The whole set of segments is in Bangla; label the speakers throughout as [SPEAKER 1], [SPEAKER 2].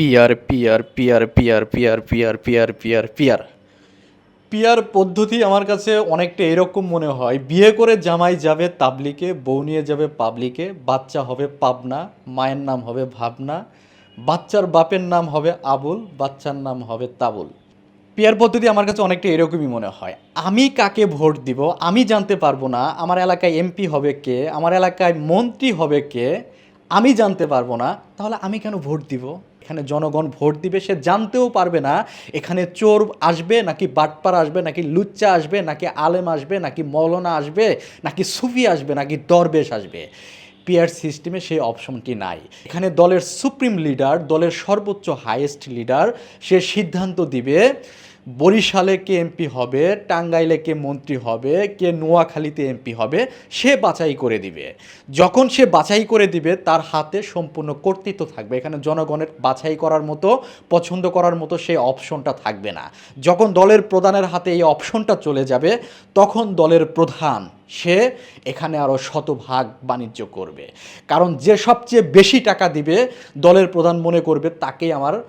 [SPEAKER 1] Peer peer peer peer peer peer peer peer peer. Peer পদ্ধতি আমার কাছে অনেকটা এরকম মনে হয়। বিয়ে করে জামাই যাবে তাবলিকে, বউ নিয়ে যাবে পাবলিকে, বাচ্চা হবে পাবনা, মায়ের নাম হবে ভাবনা, বাচ্চার বাপের নাম হবে আবুল, বাচ্চার নাম হবে তাবুল। পিয়ার পদ্ধতি আমার কাছে অনেকটা এরকমই মনে হয়। আমি কাকে ভোট দিব, আমি জানতে পারব না, আমার এলাকায় এমপি হবে কে, আমার এলাকায় মন্ত্রী হবে কে আমি জানতে পারব না, তাহলে আমি কেন ভোট দিব? এখানে জনগণ ভোট দিবে, সে জানতেও পারবে না, এখানে চোর আসবে, নাকি বাটপার আসবে, নাকি লুচ্চা আসবে, নাকি আলেম আসবে, নাকি মৌলানা আসবে, নাকি সুফি আসবে, নাকি দরবেশ আসবে। পিয়ার সিস্টেমে সেই অপশনটি নাই। এখানে দলের সুপ্রিম লিডার দলের সর্বোচ্চ হাইয়েস্ট লিডার সে সিদ্ধান্ত দিবে বরিশালে কে এমপি হবে, টাঙ্গাইলে কে মন্ত্রী হবে, কে নোয়াখালীতে এমপি হবে, সে বাছাই করে দিবে। যখন সে বাছাই করে দিবে, তার হাতে সম্পূর্ণ কর্তৃত্ব থাকবে। এখানে জনগণের বাছাই করার মতো, পছন্দ করার মতো সেই অপশনটা থাকবে না। যখন দলের প্রধানের হাতে এই অপশনটা চলে যাবে, তখন দলের প্রধান, সে এখানে আরও শতভাগ বাণিজ্য করবে। কারণ যে সবচেয়ে বেশি টাকা দিবে, দলের প্রধান মনে করবে, তাকেই আমার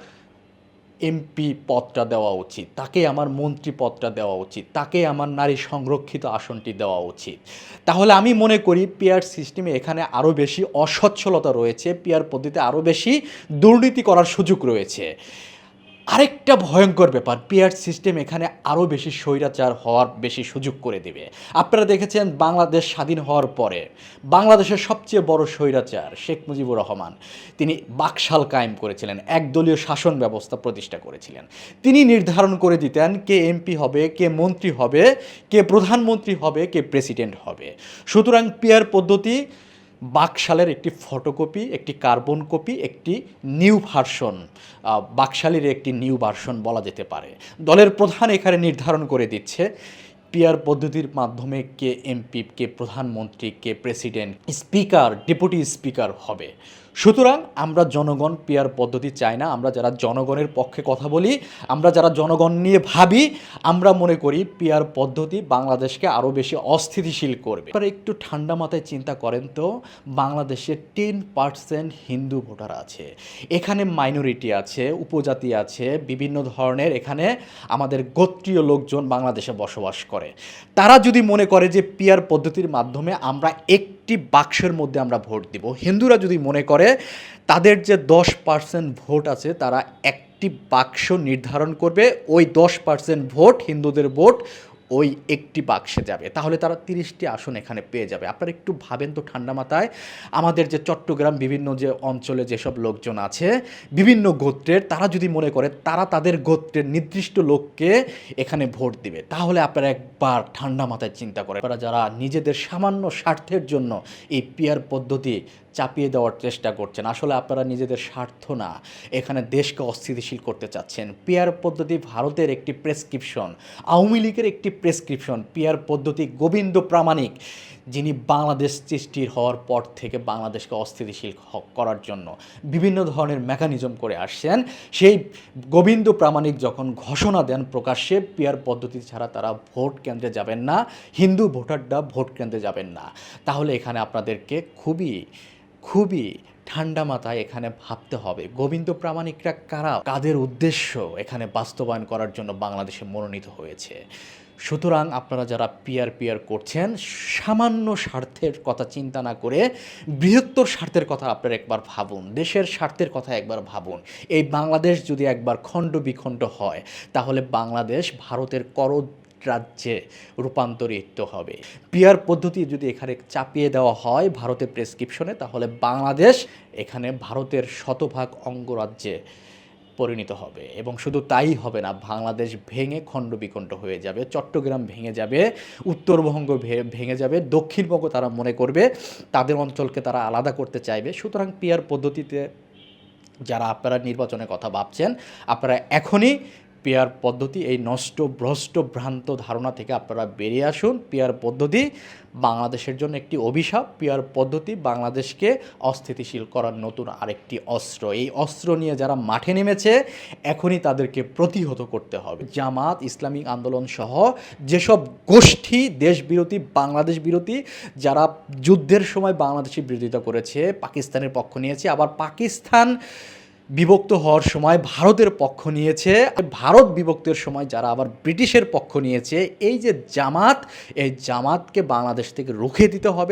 [SPEAKER 1] এমপি পদটা দেওয়া উচিত, তাকে আমার মন্ত্রী পদটা দেওয়া উচিত, তাকে আমার নারী সংরক্ষিত আসনটি দেওয়া উচিত। তাহলে আমি মনে করি পিয়ার সিস্টেমে এখানে আরও বেশি অসচ্ছলতা রয়েছে পিয়ার পদ্ধতিতে আরও বেশি দুর্নীতি করার সুযোগ রয়েছে। আরেকটা ভয়ঙ্কর ব্যাপার, পিয়ার সিস্টেম এখানে আরও বেশি স্বৈরাচার হওয়ার বেশি সুযোগ করে দেবে। আপনারা দেখেছেন বাংলাদেশ স্বাধীন হওয়ার পরে বাংলাদেশের সবচেয়ে বড় স্বৈরাচার শেখ মুজিবুর রহমান। তিনি বাকশাল কায়েম করেছিলেন, একদলীয় শাসন ব্যবস্থা প্রতিষ্ঠা করেছিলেন। তিনি নির্ধারণ করে দিতেন কে এমপি হবে, কে মন্ত্রী হবে, কে প্রধানমন্ত্রী হবে, কে প্রেসিডেন্ট হবে। সুতরাং পিয়ার পদ্ধতি বাকশালের একটি ফটোকপি, একটি কার্বন কপি, একটি নিউ ভার্সন। বাকশালের একটি নিউ ভার্সন বলা যেতে পারে। দলের প্রধান এখানে নির্ধারণ করে দিচ্ছে পিয়ার পদ্ধতির মাধ্যমে কে এমপি, কে প্রধানমন্ত্রী, কে প্রেসিডেন্ট, স্পিকার, ডেপুটি স্পিকার হবে। সুতরাং আমরা জনগণ পিয়ার পদ্ধতি চাই না, আমরা যারা জনগণের পক্ষে কথা বলি, আমরা যারা জনগণ নিয়ে ভাবি, আমরা মনে করি পিয়ার পদ্ধতি বাংলাদেশকে আরও বেশি অস্থিতিশীল করবে। এবার একটু ঠান্ডা মাথায় চিন্তা করেন তো, বাংলাদেশে টেন পার্সেন্ট হিন্দু ভোটার আছে, এখানে মাইনরিটি আছে, উপজাতি আছে, বিভিন্ন ধরনের এখানে আমাদের গোত্রীয় লোকজন বাংলাদেশে বসবাস করে। তারা যদি মনে করে যে পিয়ার পদ্ধতির মাধ্যমে আমরা একটি বাক্সের মধ্যে আমরা ভোট দিব। হিন্দুরা যদি মনে করে তাদের যে দশ পার্সেন্ট ভোট আছে, তারা একটি বাক্স নির্ধারণ করবে। ওই দশ পার্সেন্ট ভোট হিন্দুদের ভোট ওই একটি বাক্সে যাবে। তাহলে তারা তিরিশটি আসন এখানে পেয়ে যাবে। আপনারা একটু ভাবেন তো ঠান্ডা মাথায়, আমাদের যে চট্টগ্রাম বিভিন্ন যে অঞ্চলে যেসব লোকজন আছে, বিভিন্ন গোত্রের, তারা যদি মনে করে তারা তাদের গোত্রের নির্দিষ্ট লোককে এখানে ভোট দিবে, তাহলে আপনারা একবার ঠান্ডা মাথায় চিন্তা করে যারা নিজেদের সামান্য স্বার্থের জন্য এই পিয়ার পদ্ধতি চাপিয়ে দেওয়ার চেষ্টা করছেন। আসলে আপনারা নিজেদের স্বার্থ না, এখানে দেশকে অস্থিতিশীল করতে চাচ্ছেন। পিয়ার পদ্ধতি ভারতের একটি প্রেসক্রিপশন, আওয়ামী লীগের একটি প্রেসক্রিপশন, পিয়ার পদ্ধতি গোবিন্দ প্রামাণিক, যিনি বাংলাদেশ সৃষ্টির হওয়ার পর থেকে বাংলাদেশকে অস্থিতিশীল করার জন্য বিভিন্ন ধরনের মেকানিজম করে আসছেন। সেই গোবিন্দ প্রামাণিক যখন ঘোষণা দেন প্রকাশ্যে, পিয়ার পদ্ধতি ছাড়া তারা ভোট কেন্দ্রে যাবেন না, হিন্দু ভোটাররা ভোট কেন্দ্রে যাবেন না। তাহলে এখানে আপনাদেরকে খুবই খুবই ঠান্ডা মাথায় এখানে ভাবতে হবে। গোবিন্দ প্রামাণিকরা কারা? কাদের উদ্দেশ্য এখানে বাস্তবায়ন করার জন্য বাংলাদেশে মনোনীত হয়েছে? সুতরাং আপনারা যারা পিয়ার পিয়ার করছেন, সামান্য স্বার্থের কথা চিন্তা না করে বৃহত্তর স্বার্থের কথা আপনারা একবার ভাবুন, দেশের স্বার্থের কথা একবার ভাবুন। এই বাংলাদেশ যদি একবার খণ্ড বিখণ্ড হয়, তাহলে বাংলাদেশ ভারতের কর রাজ্যে রূপান্তরিত হবে। পিয়ার পদ্ধতি যদি এখানে চাপিয়ে দেওয়া হয় ভারতের প্রেসক্রিপশনে তাহলে বাংলাদেশ এখানে ভারতের শতভাগ অঙ্গরাজ্যে পরিণত হবে। এবং শুধু তাই হবে না, বাংলাদেশ ভেঙে খণ্ড বিখণ্ড হয়ে যাবে, চট্টগ্রাম ভেঙে যাবে উত্তরবঙ্গ ভেঙে যাবে দক্ষিণবঙ্গ তারা মনে করবে, তাদের অঞ্চলকে তারা আলাদা করতে চাইবে। সুতরাং পিয়ার পদ্ধতিতে যারা আপনারা নির্বাচনের কথা ভাবছেন, আপনারা এখনই পেয়ার পদ্ধতি, এই নষ্ট ভ্রষ্ট ভ্রান্ত ধারণা থেকে আপনারা বেরিয়ে আসুন। পেয়ার পদ্ধতি, বাংলাদেশের জন্য একটি অভিশাপ। পেয়ার পদ্ধতি, বাংলাদেশকে অস্থিতিশীল করার নতুন আরেকটি অস্ত্র। এই অস্ত্র নিয়ে যারা মাঠে নেমেছে, এখনই তাদেরকে প্রতিহত করতে হবে। জামাত, ইসলামিক আন্দোলন সহ যেসব গোষ্ঠী দেশ বিরোধী বাংলাদেশ বিরোধী, যারা যুদ্ধের সময় বাংলাদেশের বিরোধিতা করেছে, পাকিস্তানের পক্ষ নিয়েছে, আবার পাকিস্তান বিভক্ত হওয়ার সময় ভারতের পক্ষ নিয়েছে। ভারত বিভক্তের সময় যারা আবার ব্রিটিশের পক্ষ নিয়েছে, এই যে জামাত, এই জামাতকে বাংলাদেশ থেকে রুখে দিতে হবে।